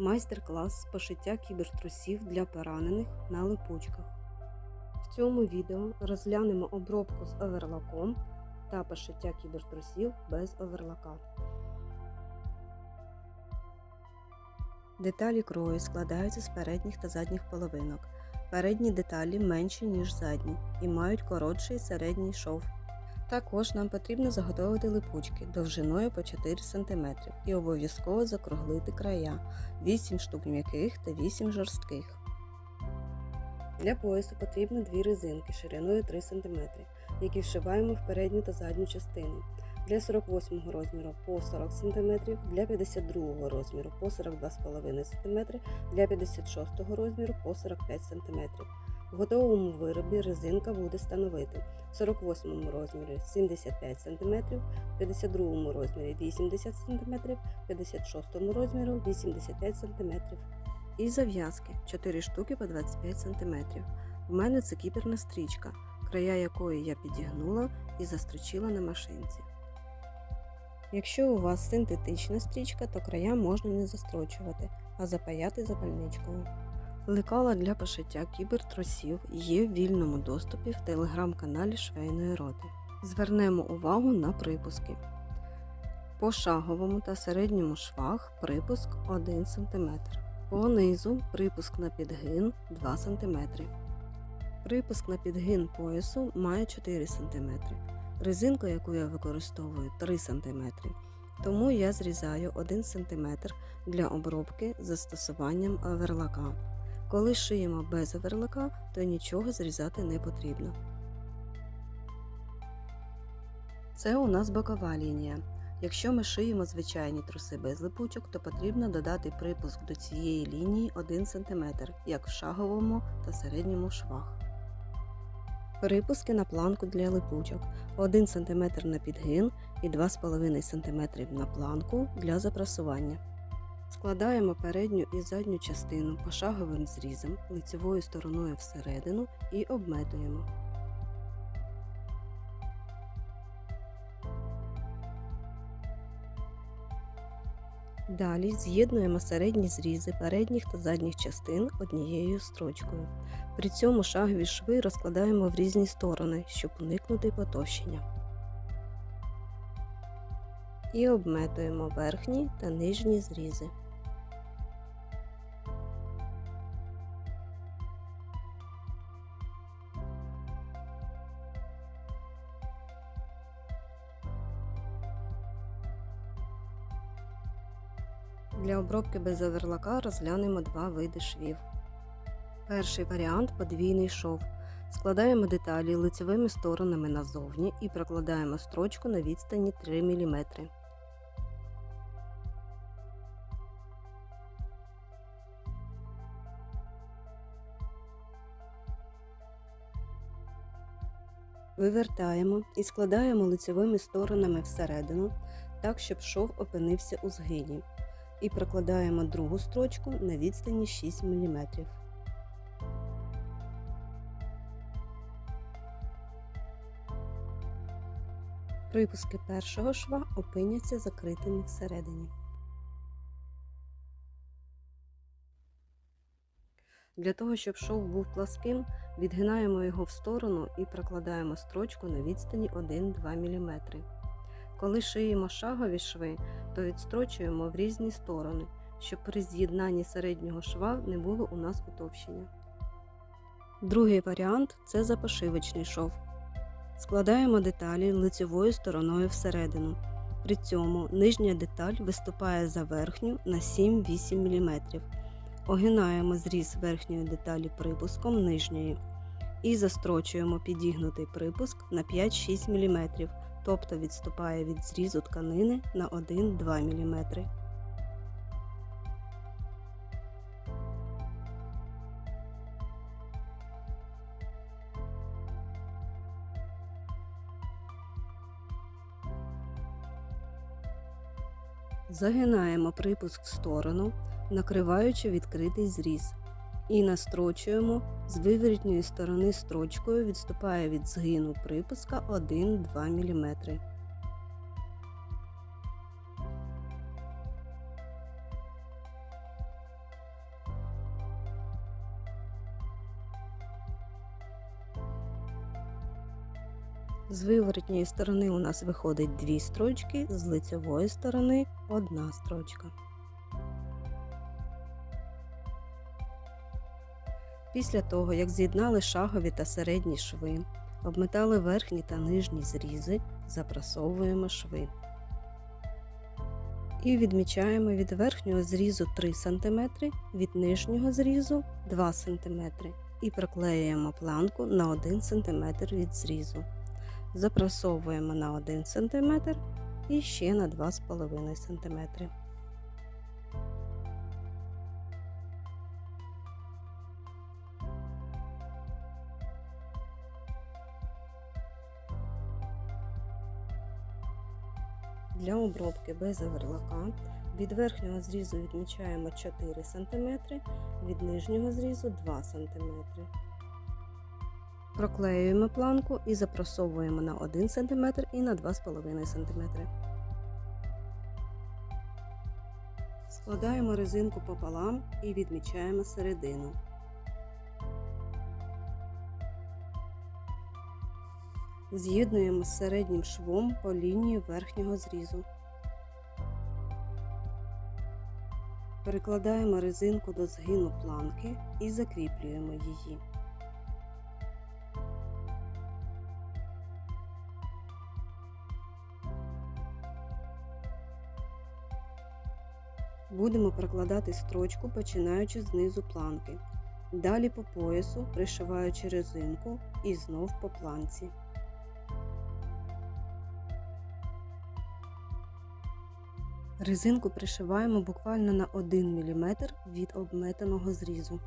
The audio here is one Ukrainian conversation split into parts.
майстер-клас з пошиття кібертрусів для поранених на липучках. В цьому відео розглянемо обробку з оверлаком та пошиття кібертрусів без оверлака. Деталі крою складаються з передніх та задніх половинок. Передні деталі менші, ніж задні, і мають коротший середній шов. Також нам потрібно заготовити липучки довжиною по 4 см і обов'язково закруглити края 8 штук м'яких та 8 жорстких. Для поясу потрібно дві резинки шириною 3 см, які вшиваємо в передню та задню частину. Для 48 розміру по 40 см, для 52 розміру по 42,5 см, для 56 розміру по 45 см. В готовому виробі резинка буде становити в 48 розмірі 75 см, в 52 розмірі 80 см, в 56 розмірі 85 см. І зав'язки 4 штуки по 25 см. У мене це кіперна стрічка, края якої я підігнула і застрочила на машинці. Якщо у вас синтетична стрічка, то края можна не застрочувати, а запаяти запальничкою. Лекала для пошиття кібертросів є в вільному доступі в телеграм-каналі Швейної роти. Звернемо увагу на припуски. По шаговому та середньому швах припуск 1 см. По низу припуск на підгин 2 см. Припуск на підгин поясу має 4 см. Резинку, яку я використовую 3 см. Тому я зрізаю 1 см для обробки застосуванням оверлака. Коли шиємо без оверлака, то нічого зрізати не потрібно. Це у нас бокова лінія. Якщо ми шиємо звичайні труси без липучок, то потрібно додати припуск до цієї лінії 1 см, як в шаговому та середньому швах. Припуски на планку для липучок 1 см на підгин і 2,5 см на планку для запрасування. Складаємо передню і задню частину пошаговим зрізом лицевою стороною всередину і обметуємо. Далі з'єднуємо середні зрізи передніх та задніх частин однією строчкою. При цьому шагові шви розкладаємо в різні сторони, щоб уникнути потовщення. І обметуємо верхні та нижні зрізи. Для обробки без оверлака розглянемо два види швів. Перший варіант подвійний шов. Складаємо деталі лицевими сторонами назовні і прокладаємо строчку на відстані 3 мм. Вивертаємо і складаємо лицевими сторонами всередину, так, щоб шов опинився у згині. І прокладаємо другу строчку на відстані 6 мм. Припуски першого шва опиняться закритими всередині. Для того, щоб шов був пласким, відгинаємо його в сторону і прокладаємо строчку на відстані 1-2 мм. Коли шиємо шагові шви, то відстрочуємо в різні сторони, щоб при з'єднанні середнього шва не було у нас утовщення. Другий варіант це запошивочний шов. Складаємо деталі лицевою стороною всередину. При цьому нижня деталь виступає за верхню на 7-8 мм. Огинаємо зріз верхньої деталі припуском нижньої і застрочуємо підігнутий припуск на 5-6 мм, тобто відступає від зрізу тканини на 1-2 мм. Загинаємо припуск в сторону, накриваючи відкритий зріз, і настрочуємо з вивертньої сторони строчкою, відступає від згину припуска 1-2 мм. З виворотньої сторони у нас виходить дві строчки, з лицевої сторони одна строчка. Після того, як з'єднали шагові та середні шви, обметали верхні та нижні зрізи, запрасовуємо шви. І відмічаємо від верхнього зрізу 3 см, від нижнього зрізу 2 см і проклеюємо планку на 1 см від зрізу. Запрасовуємо на 1 см і ще на 2,5 см. Для обробки без оверлака від верхнього зрізу відмічаємо 4 см, від нижнього зрізу 2 см. Проклеюємо планку і запросовуємо на 1 см і на 2,5 см. Складаємо резинку пополам і відмічаємо середину. З'єднуємо з середнім швом по лінії верхнього зрізу. Перекладаємо резинку до згину планки і закріплюємо її. Будемо прокладати строчку, починаючи знизу планки. Далі по поясу, пришиваючи резинку і знов по планці. Резинку пришиваємо буквально на 1 мм від обметеного зрізу.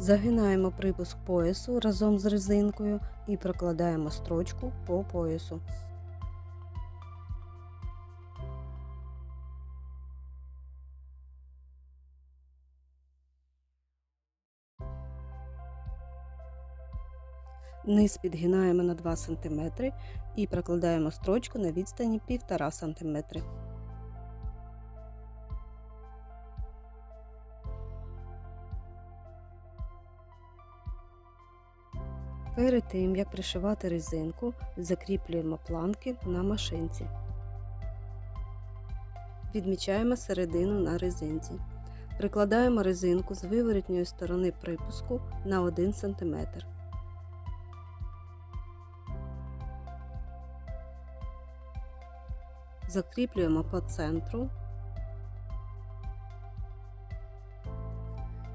Загинаємо припуск поясу разом з резинкою і прокладаємо строчку по поясу. Низ підгинаємо на 2 см і прокладаємо строчку на відстані 1,5 см. Перед тим, як пришивати резинку, закріплюємо планки на машинці. Відмічаємо середину на резинці. Прикладаємо резинку з виворотньої сторони припуску на 1 см. Закріплюємо по центру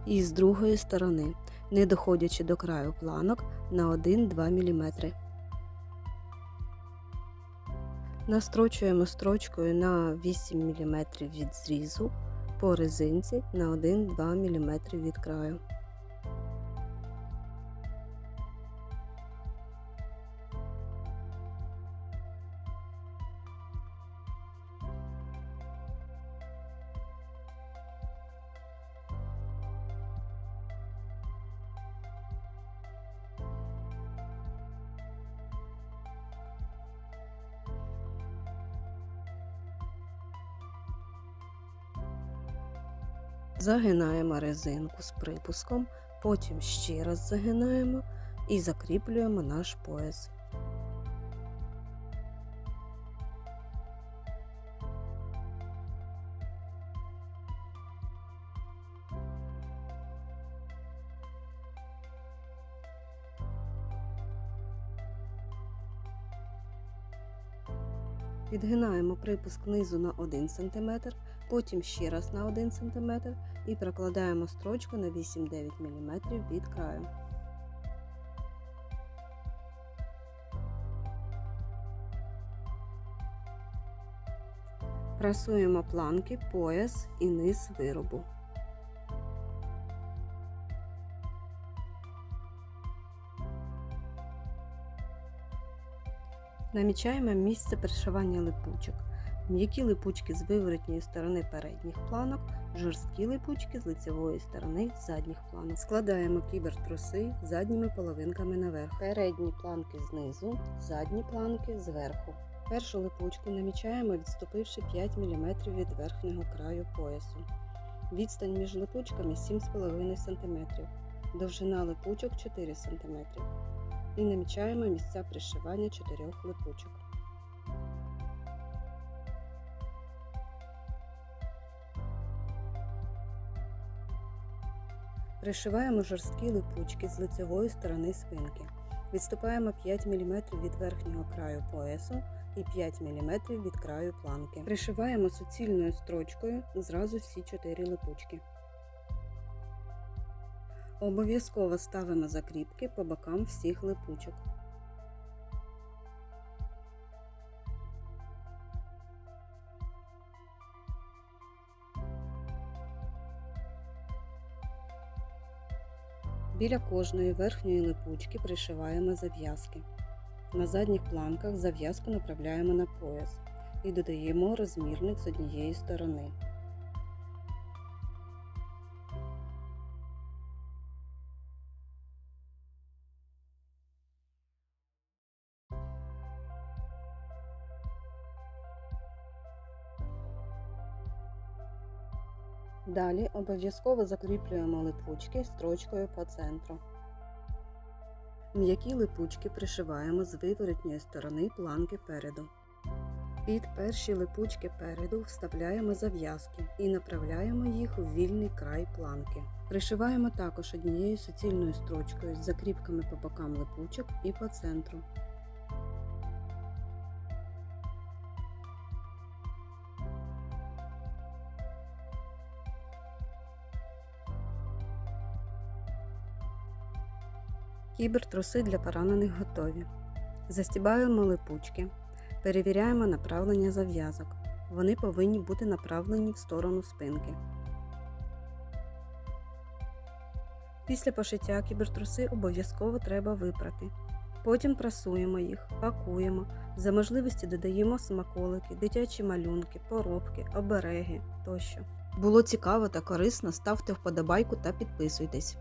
і з другої сторони не доходячи до краю планок на 1-2 мм. Настрочуємо строчкою на 8 мм від зрізу по резинці на 1-2 мм від краю. Загинаємо резинку з припуском, потім ще раз загинаємо і закріплюємо наш пояс. Підгинаємо припуск низу на 1 см, потім ще раз на 1 см і прокладаємо строчку на 8-9 мм від краю. Прасуємо планки, пояс і низ виробу. Намічаємо місце пришивання липучок. М'які липучки з виворотньої сторони передніх планок, жорсткі липучки з лицевої сторони задніх планок. Складаємо кібертруси задніми половинками наверх. Передні планки знизу, задні планки зверху. Першу липучку намічаємо, відступивши 5 мм від верхнього краю поясу. Відстань між липучками 7,5 см. Довжина липучок 4 см. І намічаємо місця пришивання чотирьох липучок. Пришиваємо жорсткі липучки з лицевої сторони спинки. Відступаємо 5 мм від верхнього краю поясу і 5 мм від краю планки. Пришиваємо суцільною строчкою зразу всі 4 липучки. Обов'язково ставимо закріпки по бокам всіх липучок. Біля кожної верхньої липучки пришиваємо зав'язки. На задніх планках зав'язку направляємо на пояс і додаємо розмірник з однієї сторони. Далі обов'язково закріплюємо липучки строчкою по центру. М'які липучки пришиваємо з виворотньої сторони планки переду. Під перші липучки переду вставляємо зав'язки і направляємо їх у вільний край планки. Пришиваємо також однією суцільною строчкою з закріпками по бокам липучок і по центру. Кібертруси для поранених готові. Застібаємо липучки. Перевіряємо направлення зав'язок. Вони повинні бути направлені в сторону спинки. Після пошиття кібертруси обов'язково треба випрати. Потім прасуємо їх, пакуємо, за можливості додаємо смаколики, дитячі малюнки, поробки, обереги тощо. Було цікаво та корисно, ставте вподобайку та підписуйтесь.